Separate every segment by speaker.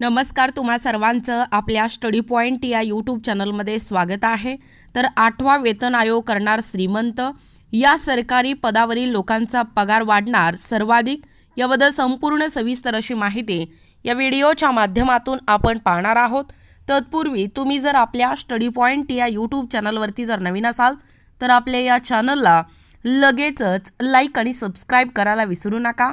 Speaker 1: नमस्कार तुम्हा सर्वांचं आपल्या स्टडी पॉईंट या यूट्यूब चॅनलमध्ये स्वागत आहे. तर आठवा वेतन आयोग करणार श्रीमंत. या सरकारी पदावरील लोकांचा पगार वाढणार सर्वाधिक. याबद्दल संपूर्ण सविस्तर अशी माहिती या व्हिडिओच्या माध्यमातून आपण पाहणार आहोत. तत्पूर्वी तुम्ही जर आपल्या स्टडी पॉईंट या यूट्यूब चॅनलवरती जर नवीन असाल तर आपल्या या चॅनलला लगेचच लाईक आणि सबस्क्राईब करायला विसरू नका.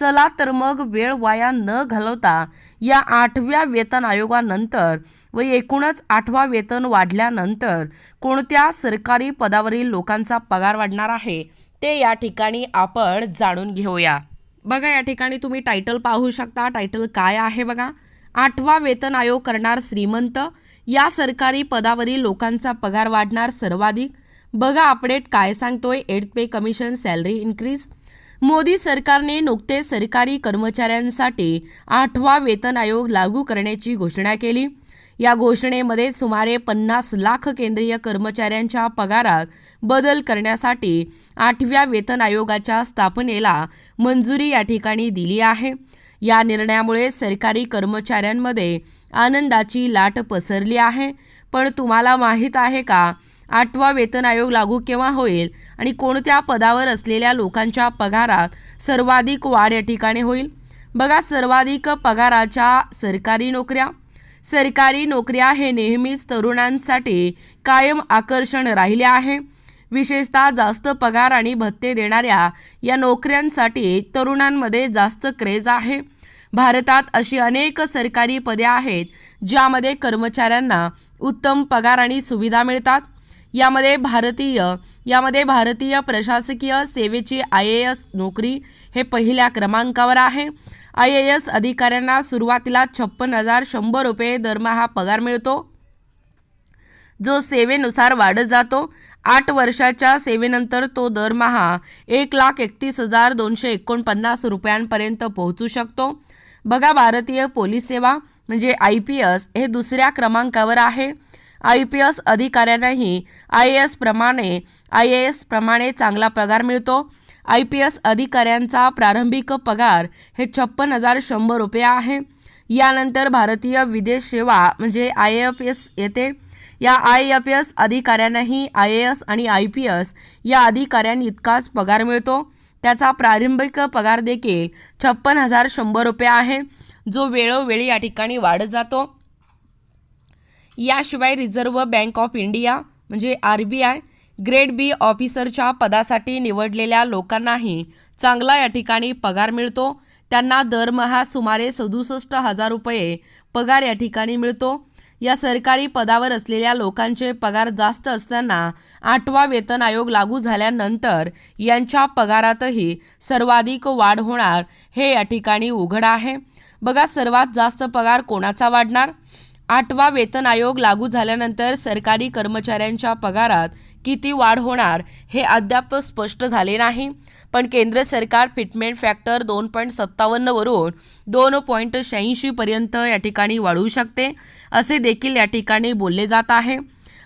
Speaker 1: चला तर मग वेळ वाया न घालवता या आठव्या वेतन आयोगानंतर व एकूणच आठवा वेतन वाढल्यानंतर कोणत्या सरकारी पदावरील लोकांचा पगार वाढणार आहे ते या ठिकाणी आपण जाणून घेऊया. बघा या ठिकाणी तुम्ही टायटल पाहू शकता. टायटल काय आहे बघा? आठवा वेतन आयोग करणार श्रीमंत. या सरकारी पदावरील लोकांचा पगार वाढणार सर्वाधिक. बघा अपडेट काय सांगतोय? Eighth pay commission salary increase Modi सरकारने नुकतेच सरकारी कर्मचाऱ्यांसाठी आठवा वेतन आयोग लागू करण्याची घोषणा केली. या घोषणेमध्ये सुमारे पन्नास लाख केंद्रीय कर्मचाऱ्यांच्या पगारात बदल करण्यासाठी आठव्या वेतन आयोगाच्या स्थापनेला मंजुरी या ठिकाणी दिली आहे. या निर्णयामुळे सरकारी कर्मचाऱ्यांमध्ये आनंदाची लाट पसरली आहे. पण तुम्हाला माहीत आहे का? आठवा वेतन आयोग लागू केव्हा होईल आणि कोणत्या पदावर असलेल्या लोकांच्या पगारात सर्वाधिक वाढ या ठिकाणी होईल? बघा सर्वाधिक पगाराच्या सरकारी नोकऱ्या. सरकारी नोकऱ्या हे नेहमीच तरुणांसाठी कायम आकर्षण राहिले आहे. विशेषतः जास्त पगार आणि भत्ते देणाऱ्या या नोकऱ्यांसाठी तरुणांमध्ये जास्त क्रेज आहे. भारतात अशी अनेक सरकारी पदे आहेत ज्यामध्ये कर्मचाऱ्यांना उत्तम पगार आणि सुविधा मिळतात. यामध्ये भारतीय यामध्ये भारतीय प्रशासकीय सेवेची आय ए एस नोकरी हे पहिल्या क्रमांकावर आहे. आय ए एस अधिकाऱ्यांना सुरुवातीला छप्पन हजार शंभर रुपये दरमहा पगार मिळतो. जो सेवेनुसार वाढत जातो आठ वर्षाच्या सेवेनंतर तो दरमहा एक लाख एकतीस हजार दोनशे एकोणपन्नास रुपयांपर्यंत पोहोचू शकतो. बघा भारतीय पोलीस सेवा म्हणजे आय पी एस हे दुसऱ्या क्रमांकावर आहे. आय पी एस अधिकाऱ्यांनाही आय ए एस प्रमाणे आय ए एस प्रमाणे चांगला पगार मिळतो. आय पी एस अधिकाऱ्यांचा प्रारंभिक पगार हे छप्पन हजार शंभर रुपये आहे. यानंतर भारतीय विदेश सेवा म्हणजे आय एफ एस येते. या आय एफ एस अधिकाऱ्यांनाही आय ए एस आणि आय पी एस या अधिकाऱ्यांनी इतकाच पगार मिळतो. त्याचा प्रारंभिक पगार देखील छप्पन हजार शंभर रुपये आहे जो वेळोवेळी या ठिकाणी वाढत जातो. याशिवाय रिझर्व्ह बँक ऑफ इंडिया म्हणजे R B I grade B ऑफिसरच्या पदासाठी निवडलेल्या लोकांनाही चांगला या ठिकाणी पगार मिळतो. त्यांना दरमहा सुमारे सदुसष्ट हजार रुपये पगार या ठिकाणी मिळतो. या सरकारी पदावर असलेल्या लोकांचे पगार जास्त असताना आठवा वेतन आयोग लागू झाल्यानंतर यांच्या पगारातही सर्वाधिक वाढ होणार हे या ठिकाणी उघड आहे. बघा सर्वात जास्त पगार कोणाचा वाढणार? आठवा वेतन आयोग लागू झाल्यानंतर सरकारी कर्मचाऱ्यांच्या पगारात किती वाढ होणार हे अद्याप स्पष्ट झाले नाही. पण केंद्र सरकार फिटमेंट फॅक्टर दोन पॉईंट सत्तावन्नवरून दोन पॉईंट शहाऐंशीपर्यंत या ठिकाणी वाढवू शकते असे देखील या ठिकाणी बोलले जात आहे.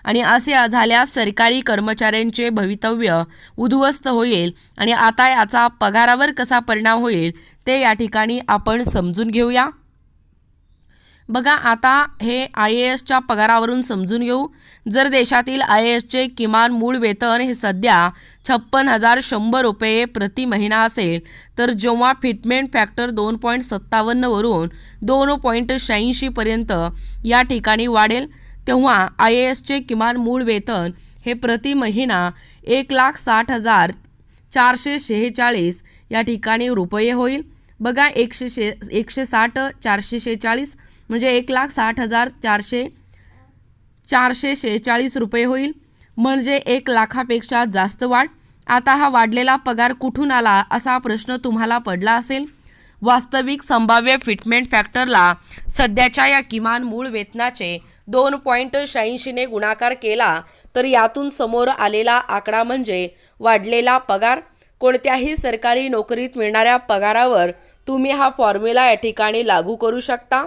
Speaker 1: आणि असे झाल्यास सरकारी कर्मचाऱ्यांचे भवितव्य उद्ध्वस्त होईल आणि आता याचा पगारावर कसा परिणाम होईल ते या ठिकाणी आपण समजून घेऊया. बघा आता हे आय ए एसच्या पगारावरून समजून घेऊ. जर देशातील आय ए एसचे किमान मूळ वेतन हे सध्या छप्पन हजार शंभर रुपये प्रति महिना असेल तर जेव्हा फिटमेंट फॅक्टर दोन पॉईंट सत्तावन्नवरून दोन पॉईंट शहाऐंशीपर्यंत या ठिकाणी वाढेल तेव्हा आय ए एसचे किमान मूळ वेतन हे प्रति महिना एक लाख साठ हजार चारशे शेहेचाळीस या ठिकाणी रुपये होईल. बघा एकशे शे एकशे साठ चारशे शेहेचाळीस म्हणजे एक लाख साठ हजार चारशे चारशे शेहेचाळीस रुपये होईल. म्हणजे एक लाखापेक्षा जास्त वाढ. आता हा वाढलेला पगार कुठून आला असा प्रश्न तुम्हाला पडला असेल? वास्तविक संभाव्य फिटमेंट फॅक्टरला सध्याच्या या किमान मूळ वेतनाचे दोन पॉईंट शहाऐंशीने गुणाकार केला तर यातून समोर आलेला आकडा म्हणजे वाढलेला पगार. कोणत्याही सरकारी नोकरीत मिळणाऱ्या पगारावर तुम्ही हा फॉर्म्युला या ठिकाणी लागू करू शकता.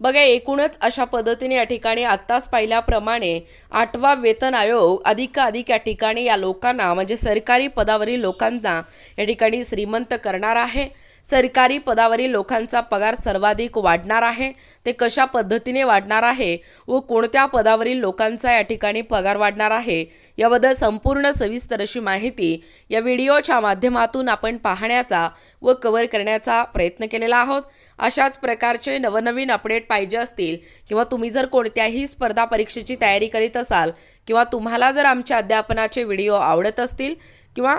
Speaker 1: बघा एकूणच अशा पद्धतीने या ठिकाणी आत्ताच पाहिल्याप्रमाणे आठवा वेतन आयोग अधिकाधिक या ठिकाणी या लोकांना म्हणजे सरकारी पदावरील लोकांना या ठिकाणी श्रीमंत करणार आहे. सरकारी पदावरील लोकांचा पगार सर्वाधिक वाढणार आहे. ते कशा पद्धतीने वाढणार आहे व कोणत्या पदावरील लोकांचा या ठिकाणी पगार वाढणार आहे याबद्दल संपूर्ण सविस्तर अशी माहिती या व्हिडिओच्या माध्यमातून आपण पाहण्याचा व कव्हर करण्याचा प्रयत्न केलेला आहोत. अशाच प्रकारचे नवनवीन अपडेट पाहिजे असतील किंवा तुम्ही जर कोणत्याही स्पर्धा परीक्षेची तयारी करीत असाल किंवा तुम्हाला जर आमच्या अध्यापनाचे व्हिडिओ आवडत असतील किंवा